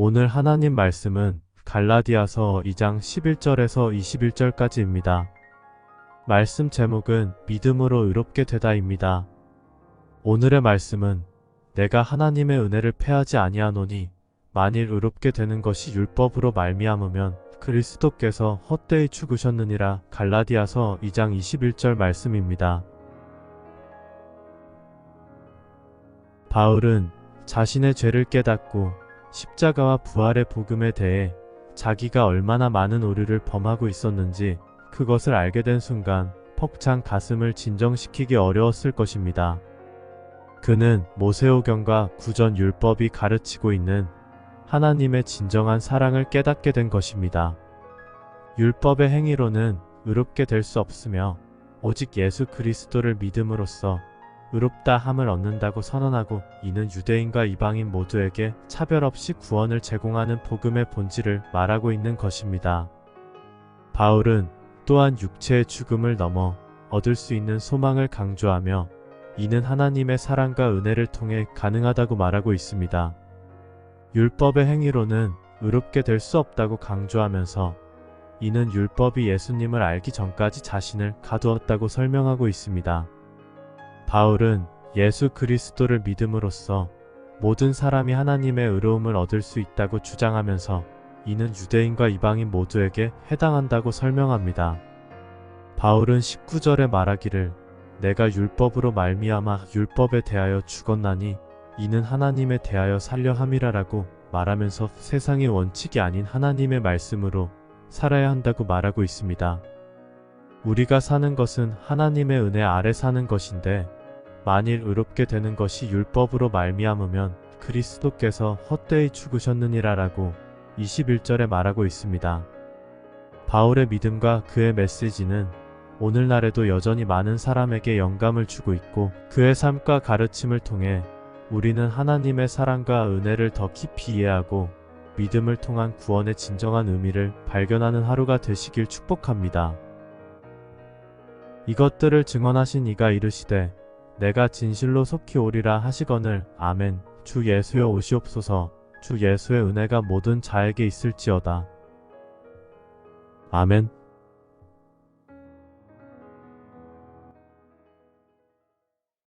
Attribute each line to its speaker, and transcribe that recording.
Speaker 1: 오늘 하나님 말씀은 갈라디아서 2장 11절에서 21절까지입니다. 말씀 제목은 믿음으로 의롭게 되다입니다. 오늘의 말씀은 내가 하나님의 은혜를 패하지 아니하노니 만일 의롭게 되는 것이 율법으로 말미암으면 그리스도께서 헛되이 죽으셨느니라 갈라디아서 2장 21절 말씀입니다. 바울은 자신의 죄를 깨닫고 십자가와 부활의 복음에 대해 자기가 얼마나 많은 오류를 범하고 있었는지 그것을 알게 된 순간 퍽찬 가슴을 진정시키기 어려웠을 것입니다. 그는 모세오경과 구전 율법이 가르치고 있는 하나님의 진정한 사랑을 깨닫게 된 것입니다. 율법의 행위로는 의롭게 될 수 없으며 오직 예수 그리스도를 믿음으로써 의롭다 함을 얻는다고 선언하고 이는 유대인과 이방인 모두에게 차별 없이 구원을 제공하는 복음의 본질을 말하고 있는 것입니다. 바울은 또한 육체의 죽음을 넘어 얻을 수 있는 소망을 강조하며 이는 하나님의 사랑과 은혜를 통해 가능하다고 말하고 있습니다. 율법의 행위로는 의롭게 될 수 없다고 강조하면서 이는 율법이 예수님을 알기 전까지 자신을 가두었다고 설명하고 있습니다. 바울은 예수 그리스도를 믿음으로써 모든 사람이 하나님의 의로움을 얻을 수 있다고 주장하면서 이는 유대인과 이방인 모두에게 해당한다고 설명합니다. 바울은 19절에 말하기를 내가 율법으로 말미암아 율법에 대하여 죽었나니 이는 하나님에 대하여 살려 함이라라고 말하면서 세상의 원칙이 아닌 하나님의 말씀으로 살아야 한다고 말하고 있습니다. 우리가 사는 것은 하나님의 은혜 아래 사는 것인데 만일 의롭게 되는 것이 율법으로 말미암으면 그리스도께서 헛되이 죽으셨느니라라고 21절에 말하고 있습니다. 바울의 믿음과 그의 메시지는 오늘날에도 여전히 많은 사람에게 영감을 주고 있고 그의 삶과 가르침을 통해 우리는 하나님의 사랑과 은혜를 더 깊이 이해하고 믿음을 통한 구원의 진정한 의미를 발견하는 하루가 되시길 축복합니다. 이것들을 증언하신 이가 이르시되 내가 진실로 속히 오리라 하시거늘 아멘. 주 예수여 오시옵소서. 주 예수의 은혜가 모든 자에게 있을지어다. 아멘